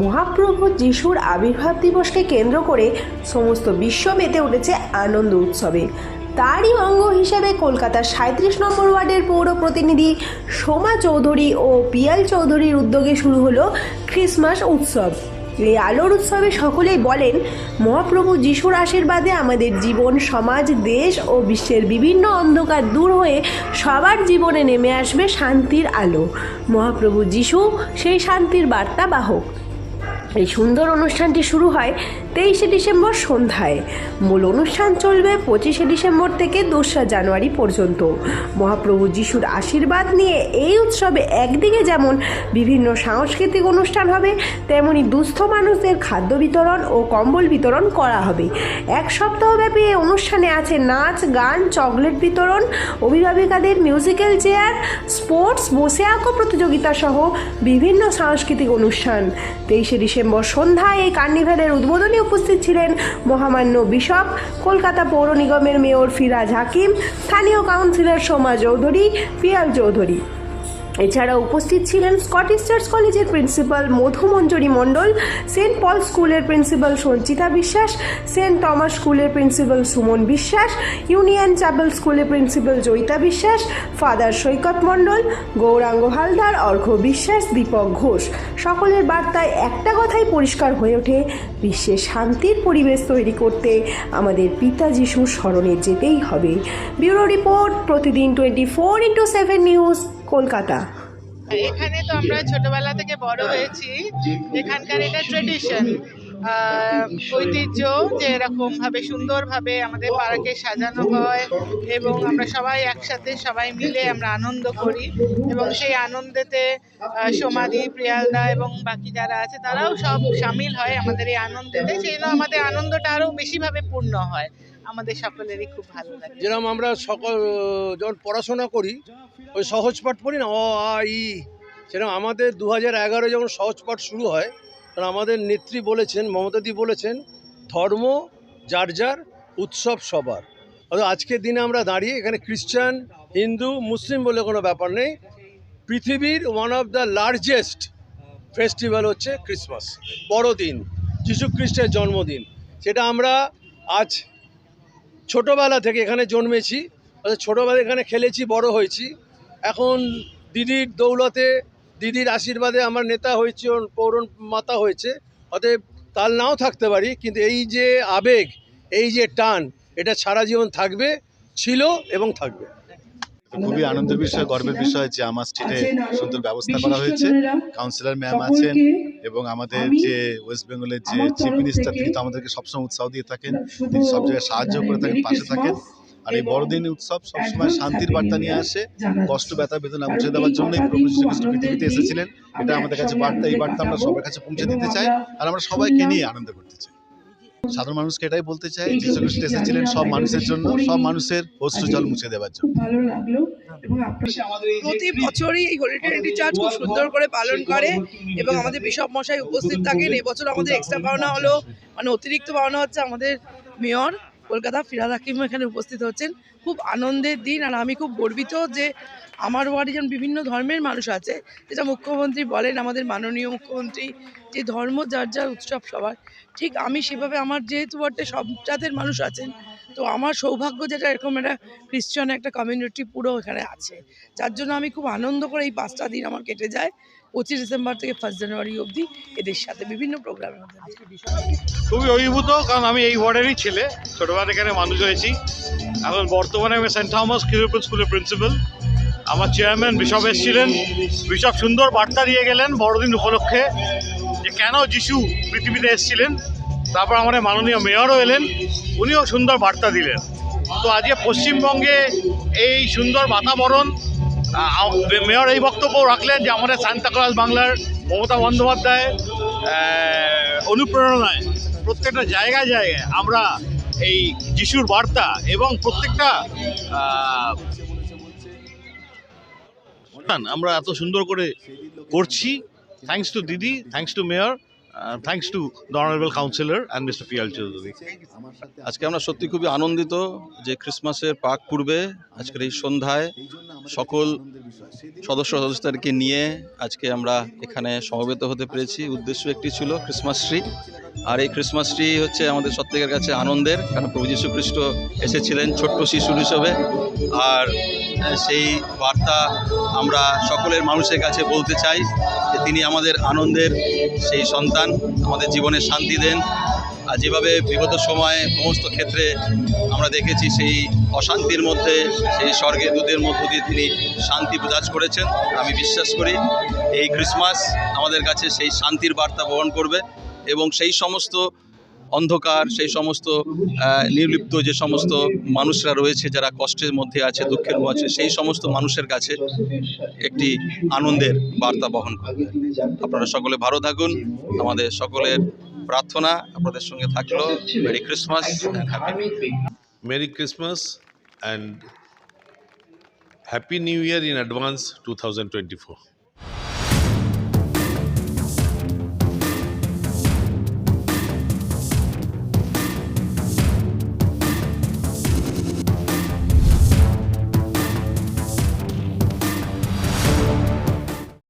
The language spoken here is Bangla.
মহাপ্রভু যিশুর আবির্ভাব দিবসকে কেন্দ্র করে সমস্ত বিশ্ব মেতে উঠেছে আনন্দ উৎসবে। তারই অঙ্গ হিসেবে কলকাতার সাঁত্রিশ নম্বর ওয়ার্ডের পৌর প্রতিনিধি সোমা চৌধুরী ও পিয়াল চৌধুরীর উদ্যোগে শুরু হলো ক্রিসমাস উৎসব। এই আলোর উৎসবে সকলেই বলেন, মহাপ্রভু যিশুর আশীর্বাদে আমাদের জীবন, সমাজ, দেশ ও বিশ্বের বিভিন্ন অন্ধকার দূর হয়ে সবার জীবনে নেমে আসবে শান্তির আলো। মহাপ্রভু যিশু, সেই শান্তির বার্তা বাহক। এই সুন্দর অনুষ্ঠানটি শুরু হয় তেইশে ডিসেম্বর সন্ধ্যায়। মূল অনুষ্ঠান চলবে পঁচিশে ডিসেম্বর থেকে দোসরা জানুয়ারি পর্যন্ত। মহাপ্রভু যিশুর আশীর্বাদ নিয়ে এই উৎসবে একদিকে যেমন বিভিন্ন সাংস্কৃতিক অনুষ্ঠান হবে, তেমনি দুস্থ মানুষদের খাদ্য বিতরণ ও কম্বল বিতরণ করা হবে। এক সপ্তাহব্যাপী এই অনুষ্ঠানে আছে নাচ, গান, চকলেট বিতরণ, অভিভাবিকাদের মিউজিক্যাল চেয়ার, স্পোর্টস, বসে আঁকো প্রতিযোগিতা সহ বিভিন্ন সাংস্কৃতিক অনুষ্ঠান। তেইশে ডিসেম্বর সন্ধ্যায় এই কার্নিভ্যালের উদ্বোধনে উপস্থিত ছিলেন মহামান্য বিশপ, কলকাতা পৌর নিগমের মেয়র ফিরাজ হাকিম, স্থানীয় কাউন্সিলর সোমা চৌধুরী পিয়াল চৌধুরী। এছাড়া উপস্থিত ছিলেন স্কটিশ চার্চ কলেজের principal Madhumanjari Mondal saint Paul স্কুলের principal Sanchita Biswas saint Thomas স্কুলের principal Suman Biswas union chapel স্কুলের প্রিন্সিপাল জয়িতা বিশ্বাস ফাদার সৈকত মণ্ডল, গৌরাঙ্গ হালদার, অর্ঘ বিশ্বাস, দীপক ঘোষ। সকলের বার্তায় একটা কথাই পরিষ্কার হয়ে ওঠে, বিশ্বে শান্তির পরিবেশ তৈরি করতে আমাদের পিতা যিশুর স্মরণে যেতেই হবে। ব্যুরো রিপোর্ট, প্রতিদিন twenty four into seven news Kolkata. এখানে তো আমরা ছোটবেলা থেকে বড় হয়েছি। এখানকার এটা ট্রেডিশন ঐতিহ্য যে এরকম ভাবে সুন্দরভাবে আমাদের পাড়াকে সাজানো হয় এবং আমরা সবাই একসাথে সবাই মিলে আমরা আনন্দ করি এবং সেই আনন্দেতে সমাধি প্রিয়ালদা এবং বাকি যারা আছে তারাও সব সামিল হয় আমাদের এই আনন্দেতে সেই জন্য আমাদের আনন্দটা আরও বেশিভাবে পূর্ণ হয়। আমাদের সকলেরই খুব ভালো লাগে। যেরকম আমরা সকল যখন পড়াশোনা করি ওই সহজ পাঠ পড়ি না অ আ ই সেরকম আমাদের দু হাজার এগারো যখন সহজ পাঠ শুরু হয় তখন আমাদের নেত্রী বলেছেন মমতাদি বলেছেন, ধর্ম যার যার, উৎসব সবার। অর্থাৎ আজকের দিনে আমরা দাঁড়িয়ে এখানে খ্রিস্টান, হিন্দু, মুসলিম বলে কোনো ব্যাপার নেই। পৃথিবীর one of the largest festival হচ্ছে ক্রিসমাস বড়দিন, যিশু খ্রিস্টের জন্মদিন। সেটা আমরা আজ ছোটোবেলা থেকে এখানে জন্মেছি, অর্থাৎ ছোটোবেলা এখানে খেলেছি, বড় হয়েছি। এখন দিদির দৌলতে দিদির আশীর্বাদে আমার নেতা হয়েছে পৌর মাতা হয়েছে। অতএব তাল নাও থাকতে পারি কিন্তু এই যে আবেগ এই যে টান এটা সারা জীবন থাকবে ছিল এবং থাকবে। খুবই আনন্দের বিষয় গর্বের বিষয় যে আমার স্টেটে সুন্দর ব্যবস্থা করা হয়েছে। কাউন্সিলর ম্যাম আছেন এবং আমাদের যে ওয়েস্ট বেঙ্গলের যে চিফ মিনিস্টার তিনি তো আমাদেরকে সবসময় উৎসাহ দিয়ে থাকেন। তিনি সব জায়গায় সাহায্য করে থাকেন পাশে থাকেন। আর এই বড়দিন উৎসব সবসময় শান্তির বার্তা নিয়ে আসে কষ্ট ব্যথা বেদনা মুছে দেওয়ার জন্যই প্রভু খ্রিস্ট পৃথিবীতে এসেছিলেন। এটা আমাদের কাছে বার্তা এই বার্তা আমরা সবার কাছে পৌঁছে দিতে চাই আর আমরা সবাইকে নিয়ে আনন্দ করতে চাই। সাধারণ মানুষকে এটাই বলতে চাই যীশু খ্রিস্ট এসেছিলেন সব মানুষের জন্য সব মানুষের অশ্রু জল মুছে দেওয়ার জন্য। ভালো লাগল এবং আপনার প্রতি বছরই এই হোলি ট্রিনিটি চার্চ খুব সুন্দর করে পালন করে এবং আমাদের বিশপ মশাই উপস্থিত থাকেন। এবছর আমাদের এক্সট্রা পাওনা হলো মানে অতিরিক্ত পাওনা হচ্ছে আমাদের মেয়র কলকাতা ফিরাদ হাকিম এখানে উপস্থিত হচ্ছেন। খুব আনন্দের দিন আর আমি খুব গর্বিত যে আমার ওয়ার্ডে যেমন বিভিন্ন ধর্মের মানুষ আছে। যেটা মুখ্যমন্ত্রী বলেন, আমাদের মাননীয় মুখ্যমন্ত্রী, যে ধর্ম যার যার উৎসব সবার। ঠিক আমি সেভাবে আমার যেহেতু ওয়ার্ডে সব জাতের মানুষ আছেন, তো আমার সৌভাগ্য যেটা এরকম একটা খ্রিস্টান একটা কমিউনিটি পুরো এখানে আছে। যার জন্য আমি খুব আনন্দ করে এই পাঁচটা দিন আমার কেটে যায়। পঁচিশ ডিসেম্বর থেকে ফার্স্ট জানুয়ারি অবধি এদের সাথে বিভিন্ন প্রোগ্রামের মধ্যে খুবই অভিভূত, কারণ আমি এই ওয়ার্ডেরই ছেলে। ছোটবেলা এখানে মানুষ হয়েছি। এখন বর্তমানে আমি সেন্ট থমাস কিরোপুর স্কুলের প্রিন্সিপাল আমার চেয়ারম্যান বিশপ এসেছিলেন। বিশপ সুন্দর বার্তা দিয়ে গেলেন বড়দিন উপলক্ষে যে কেন যিশু পৃথিবীতে এসেছিলেন। তারপর আমাদের মাননীয় মেয়রও এলেন। উনিও সুন্দর বার্তা দিলেন। তো আজকে পশ্চিমবঙ্গে এই সুন্দর বাতাবরণ মেয়র এই বক্তব্য রাখলেন যে আমাদের সান্তাক্লাস বাংলার মমতা বন্দ্যোপাধ্যায় অনুপ্রেরণায় প্রত্যেকটা জায়গায় জায়গায় আমরা এই যিশুর বার্তা এবং প্রত্যেকটা আমরা এত সুন্দর করে করছি। থ্যাংকস টু দিদি thanks to mayor thanks to honourable councillor and mister Piyal Chowdhury আজকে আমরা সত্যি খুবই আনন্দিত যে ক্রিসমাসের পাক পূর্বে আজকের এই সন্ধ্যায় সকল সদস্য সদস্যদেরকে নিয়ে আজকে আমরা এখানে সমবেত হতে পেরেছি। উদ্দেশ্য একটি ছিল ক্রিসমাস ট্রি আর এই ক্রিসমাস ট্রি হচ্ছে আমাদের প্রত্যেকের কাছে আনন্দের, কারণ প্রভু যীশু খ্রিস্ট এসেছিলেন ছোট্ট শিশু হিসেবে। আর সেই বার্তা আমরা সকলের মানুষের কাছে বলতে চাই। তিনি আমাদের আনন্দের সেই সন্তান, আমাদের জীবনে শান্তি দেন। আর যেভাবে বিগত সময়ে সমস্ত ক্ষেত্রে আমরা দেখেছি সেই অশান্তির মধ্যে, সেই স্বর্গে দুধের মধ্য দিয়ে তিনি শান্তি প্রকাশ করেছেন, আমি বিশ্বাস করি। এই ক্রিসমাস আমাদের কাছে সেই শান্তির বার্তা বহন করবে এবং সেই সমস্ত অন্ধকার, সেই সমস্ত নির্লিপ্ত যে সমস্ত মানুষরা রয়েছে, যারা কষ্টের মধ্যে আছে, দুঃখের মধ্যে আছে, সেই সমস্ত মানুষের কাছে একটি আনন্দের বার্তা বহন করবে আপনারা সকলে ভালো থাকুন। আমাদের সকলের প্রার্থনা আপনাদের সঙ্গে থাকল। Merry Christmas merry Christmas and happy Christmas and Happy New Year in advance 2024.